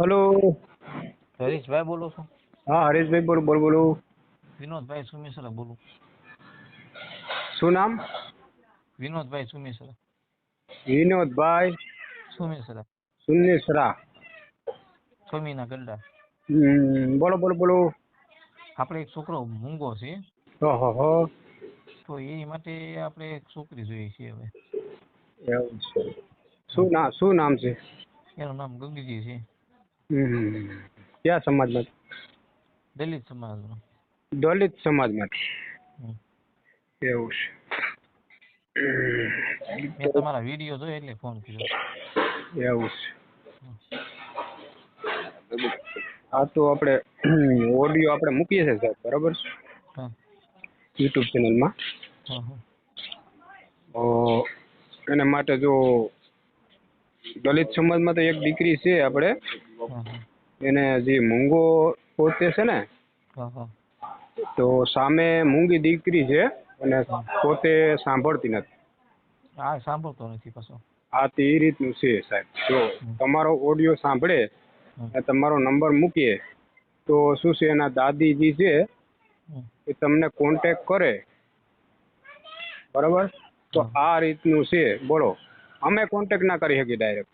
Hello. Harishbhai બોલો છો? હા હરીશભાઈ બોલો બોલો બોલો. વિનોદભાઈ સુમેસરા બોલું. શું નામ? વિનોદભાઈ સુમેસરા વિનોદભાઈ સુમેસરા સુનેસરા સ્વામીના ગલ્લા બોલો બોલો બોલો. આપણે એક છોકરો મૂંગો છે. ઓહો તો એ માટે આપણે એક છોકરી જોઈએ છે હવે. એવું છે. શું નામ શું નામ છે? એનું નામ ગંગીજી છે. કયા સમાજમાં? દલિત સમાજનું દલિત સમાજમાં. હમ. એવું મેં તમારા વીડિયો જોયો એટલે ફોન કર્યો. છે એવું છે. આ તો આપણે ઓડિયો આપણે મૂકીએ છીએ સાહેબ બરાબર છે? યુટ્યુબ ચેનલમાં એના માટે જો દલિત સમાજમાં તો એક દીકરી છે આપણે. હા હા એને જે મૂંગો પોતે છે ને હા હા તો સામે મૂંગી દીકરી છે અને પોતે સાંભળતી નથી. હા સાંભળતો નથી પાછો. આ તે એ રીતનું છે સાહેબ. જો તમારો ઓડિયો સાંભળે અને તમારો નંબર મૂકીએ તો શું છે એના દાદીજી છે એ તમને કોન્ટેક કરે. બરાબર? તો આ રીતનું છે. બોલો. અમે કોન્ટેક્ટ ના કરી શકીએ ડાયરેક્ટ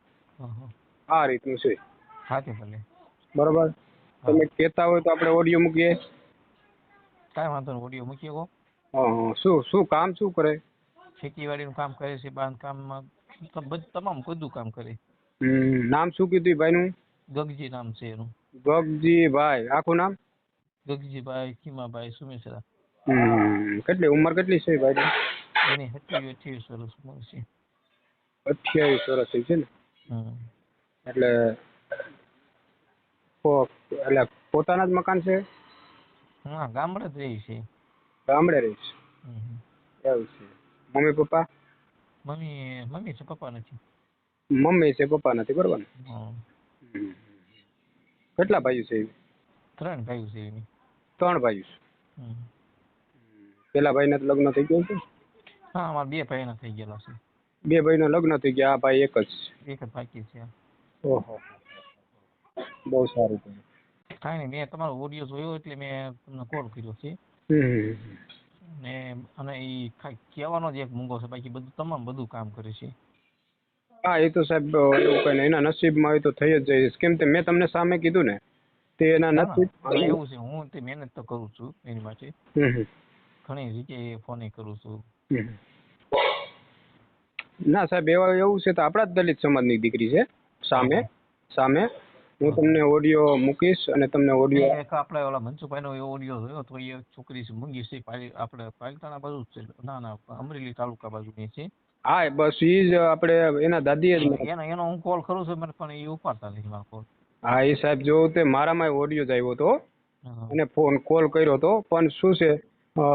આ રીતનું છે. સાચું ભલે બરોબર? તમે કહેતા હોય તો આપણે ઓડિયો મૂકીએ. કાંઈ વાંધો નહીં ઓડિયો મૂકીએ હં. શું શું કામ શું કરે? ખેતીવાડીનું કામ કરે છે બાંધકામમાં બધું તમામ બધું કામ કરે. નામ શું કીધું ભાઈનું? ગગજી નામ છે એનું. ગગજીભાઈ આખું નામ? ગગજીભાઈ ખીમાભાઈ સુમેસરા હમ, કેટલી ઉંમર કેટલી છે ભાઈ એની હતી અઠ્યાવીસ વર્ષ ઉંમર છે. અઠ્યાવીસ વર્ષ થઈ છે ને. એટલે એટલે પોતાના જ મકાન છે? હા ગામડે જ રહી છે. ગામડે રહીશ. એવું છે. Mummy papa? મમ્મી મમ્મી છે પપ્પા નથી. મમ્મી છે પપ્પા નથી બરોબર ને. કેટલા ભાઈઓ છે ત્રણ ભાઈઓ છે એની. ત્રણ ભાઈઓ છે. પેલા ભાઈના તો લગ્ન થઈ ગયા છે હા અમારા બે ભાઈના થઈ ગયેલા છે. બે ભાઈના લગ્ન થઈ ગયા આ ભાઈ એક જ. એક જ બાકી છે. ઓહો. બહુ સારું કર્યું કાંઈ નહીં મેં તમારો ઓડિયો જોયો એટલે મેં તમને કોલ કર્યો છે. ને અને એ કહેવાનો જ એક મૂંગો છે બાકી બધું તમામ બધું કામ કરે છે. હા એ તો સાહેબ એવું કઈ નહીં. એના નસીબમાં હોય તો થઈ જ જાય કેમ કે મેં તમને સામે કીધું ને તે એના નસીબ એવું છે. હું તે મહેનત તો કરું છું એની માટે. ઘણી રીતે ફોને કરું છું. ના સાહેબ એવા એવું છે તો આપણા જ દલિત સમાજની દીકરી છે સામે સામે. હું તમને ઓડિયો મૂકીશ અને તમને ઓડિયો એક આપણે ઓલા મનસુખભાઈનો એવો ઓડિયો જોયો તો એ છોકરી છે મૂંગી છે આપણે પાલિતાણા બાજુ છે. ના ના અમરેલી તાલુકા બાજુની છે. હા બસ એ જ આપણે એના દાદીએ જ એનો એનો હું કોલ કરું છું મને પણ એ ઉપાડતા નથી મારો કોલ હા એ સાહેબ જોવું તે મારામાં ઓડિયો જ આવ્યો હતો અને ફોન કોલ કર્યો હતો પણ શું છે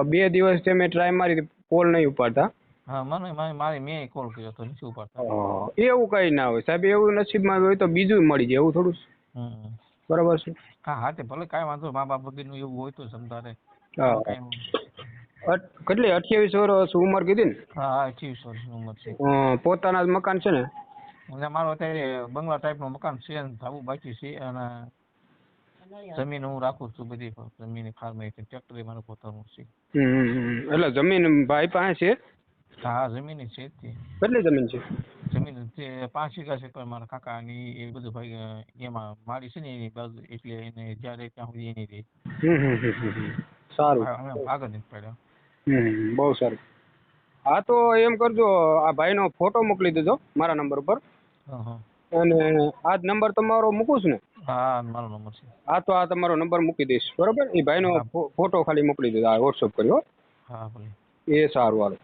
બે દિવસ તે મેં ટ્રાય મારી કોલ નહીં ઉપાડતા. હા મને મારે મેં કોલ કર્યો તો નથી ઉપાડતા એવું કઈ ના હોય સાહેબ એવું નસીબમાં હોય તો બીજું મળી જાય એવું થોડું બરાબર છે? હા હા તે ભલે કાંઈ વાંધો મા બાપ વગરનું એવું હોય તો અઠ- કેટલી અઠ્યાવીસ વર્ષ ઉંમર કીધી ને? હા અઠ્યાવીસ વર્ષ ઉંમર છે. પોતાના જ મકાન છે ને? અને મારો અત્યારે બંગલા ટાઈપનું મકાન છે અને ધાબુ બાકી છે અને જમીન હું રાખું છું બધી જમીન ફાર્મ ટ્રેક્ટર મારું પોતાનું છે. એટલે જમીન ભાઈ પાસે છે? હા જમીન છે તે. કેટલી જમીન છે? જમીન તે પાંચ વીઘા છે પણ મારા કાકાની એ બધું ભાઈ એમાં મારી છે ને એની બાજુ એટલે એને જ્યારે ત્યાં સુધી એની રહી. સારું. આગળ નથી પડ્યા. બહુ સારું. હા તો એમ કરજો આ ભાઈનો ફોટો મોકલી દેજો મારા નંબર ઉપર. અને આ જ નંબર તમારો મૂકું છું ને? હા મારો નંબર છે. હા તો આ તમારો નંબર મૂકી દઈશ. બરોબર? એ ભાઈનો. ફોટો ખાલી મોકલી દેજો આ વોટ્સઅપ કર્યો હા ભલે. એ સારું હાલો.